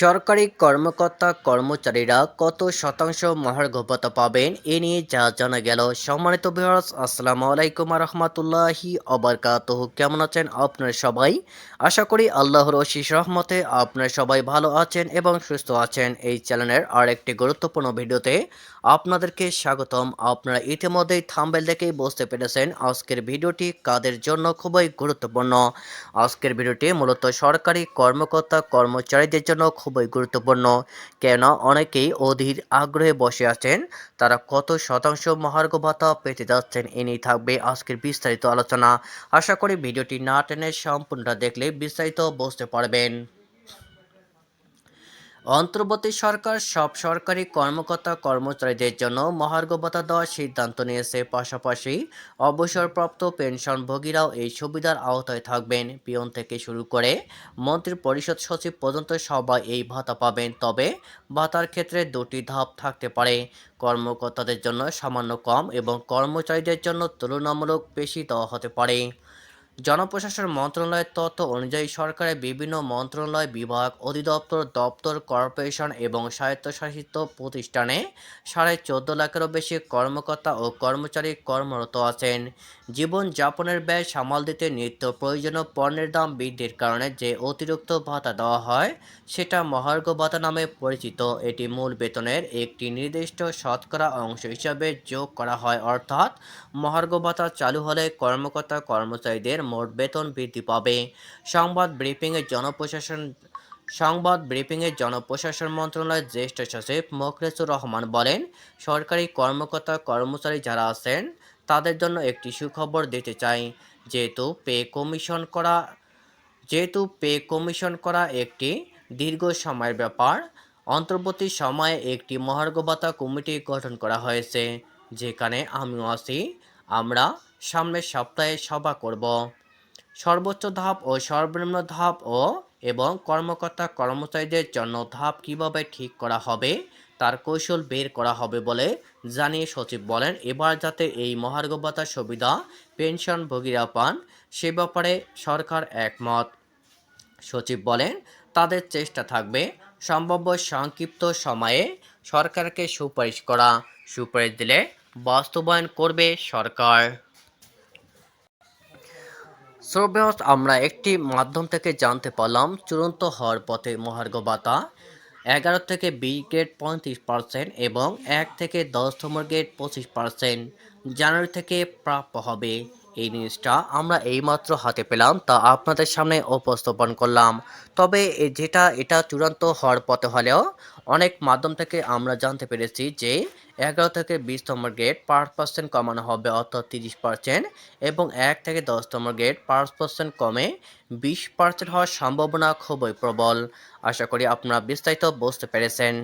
সরকারি কর্মকর্তা কর্মচারীরা কত শতাংশ মহার্ঘ ভাতা পাবেন এ নিয়ে যা জানা গেল। সম্মানিত ভিউয়ার্স আসসালামু আলাইকুম রহমতুল্লাহি অবরকাত কেমন আছেন আপনারা সবাই? আশা করি আল্লাহর অশিস রহমতে আপনারা সবাই ভালো আছেন এবং সুস্থ আছেন। এই চ্যানেলের আর একটি গুরুত্বপূর্ণ ভিডিওতে আপনাদেরকে স্বাগতম। আপনারা ইতিমধ্যেই থাম্বেল দেখেই বুঝতে পেরেছেন আজকের ভিডিওটি কাদের জন্য খুবই গুরুত্বপূর্ণ। আজকের ভিডিওটি মূলত সরকারি কর্মকর্তা কর্মচারীদের জন্য খুবই গুরুত্বপূর্ণ। কেন অনেকেই অধীর আগ্রহে বসে আছেন, তারা কত শতাংশ মহার্ঘ ভাতা পেতে যাচ্ছেন এ নিয়ে থাকবে আজকের বিস্তারিত আলোচনা। আশা করি ভিডিওটি না টেনে সম্পূর্ণটা দেখলে বিস্তারিত বুঝতে পারবেন। অন্তর্বর্তী সরকার, সব সরকারি কর্মকর্তা, কর্মচারীদের জন্য মহার্ঘ ভাতা দেওয়ার সিদ্ধান্ত নিয়েছে। পাশাপাশি অবসরপ্রাপ্ত পেনশনভোগীরাও এই সুবিধার আওতায় থাকবেন। পিয়ন থেকে শুরু করে মন্ত্রী পরিষদ সচিব পর্যন্ত সবাই এই ভাতা পাবেন। তবে ভাতার ক্ষেত্রে দুটি ধাপ থাকতে পারে। কর্মকর্তাদের জন্য সামান্য কম এবং কর্মচারীদের জন্য তুলনামূলক বেশি দেওয়া হতে পারে। জনপ্রশাসন মন্ত্রণালয়ের তথ্য অনুযায়ী সরকারের বিভিন্ন মন্ত্রণালয় বিভাগ, অধিদপ্তর, দপ্তর, কর্পোরেশন এবং স্বায়ত্তশাসিত প্রতিষ্ঠানে সাড়ে চোদ্দ লাখেরও বেশি কর্মকর্তা ও কর্মচারী কর্মরত আছেন। জীবনযাপনের ব্যয় সামাল দিতে নিত্য প্রয়োজনীয় পণ্যের দাম বৃদ্ধির কারণে যে অতিরিক্ত ভাতা দেওয়া হয়, সেটা মহার্ঘ ভাতা নামে পরিচিত। এটি মূল বেতনের একটি নির্দিষ্ট শতকরা অংশ হিসাবে যোগ করা হয়। অর্থাৎ মহার্ঘ ভাতা চালু হলে কর্মকর্তা কর্মচারীদের মোট বেতন বৃদ্ধি পাবে। সংবাদ ব্রিফিংয়ে জনপ্রশাসন সংবাদ ব্রিফিংয়ে জনপ্রশাসন মন্ত্রণালয়ের জ্যেষ্ঠ সচিব মোখলেসুর রহমান বলেন, সরকারি কর্মকর্তা কর্মচারী যারা আছেন, তাদের জন্য একটি সুখবর দিতে চাই। যেহেতু পে কমিশন করা যেহেতু পে কমিশন করা একটি দীর্ঘ সময়ের ব্যাপার, অন্তর্বর্তী সময়ে একটি মহার্ঘ ভাতা কমিটি গঠন করা হয়েছে। যেখানে আমিও আছি আমরা সামনের সপ্তাহে সভা করব। সর্বোচ্চ ধাপ ও সর্বনিম্ন ধাপ ও এবং কর্মকর্তা কর্মচারীদের জন্য ধাপ কীভাবে ঠিক করা হবে, তার কৌশল বের করা হবে বলে জানিয়ে সচিব বলেন, এবার যাতে এই মহার্ঘ সুবিধা পেনশনভোগীরা পান, সে ব্যাপারে সরকার একমত। সচিব বলেন, তাদের চেষ্টা থাকবে সম্ভাব্য সংক্ষিপ্ত সময়ে সরকারকে সুপারিশ করা। সুপারিশ দিলে বাস্তবায়ন করবে সরকার। সর্বশেষ আমরা একটি মাধ্যম থেকে জানতে পারলাম, চূড়ান্ত হওয়ার পথে মহার্ঘ ভাতা। এগারো থেকে বিশ গ্রেড পঁয়ত্রিশ পার্সেন্ট এবং এক থেকে দশতম গ্রেড পঁচিশ পার্সেন্ট জানুয়ারি থেকে প্রাপ্য হবে। এই জিনিসটা আমরা এইমাত্র হাতে পেলাম, তা আপনাদের সামনে উপস্থাপন করলাম। তবে যেটা, এটা চূড়ান্ত হওয়ার পথে হলেও অনেক মাধ্যম থেকে আমরা জানতে পেরেছি যে এগারো থেকে বিশতম গ্রেড পাঁচ পার্সেন্ট কমানো হবে, অর্থাৎ তিরিশ পার্সেন্ট এবং এক থেকে দশতম গ্রেড পাঁচ পার্সেন্ট কমে বিশ পার্সেন্ট হওয়ার সম্ভাবনা খুবই প্রবল। আশা করি আপনারা বিস্তারিত বুঝতে পেরেছেন।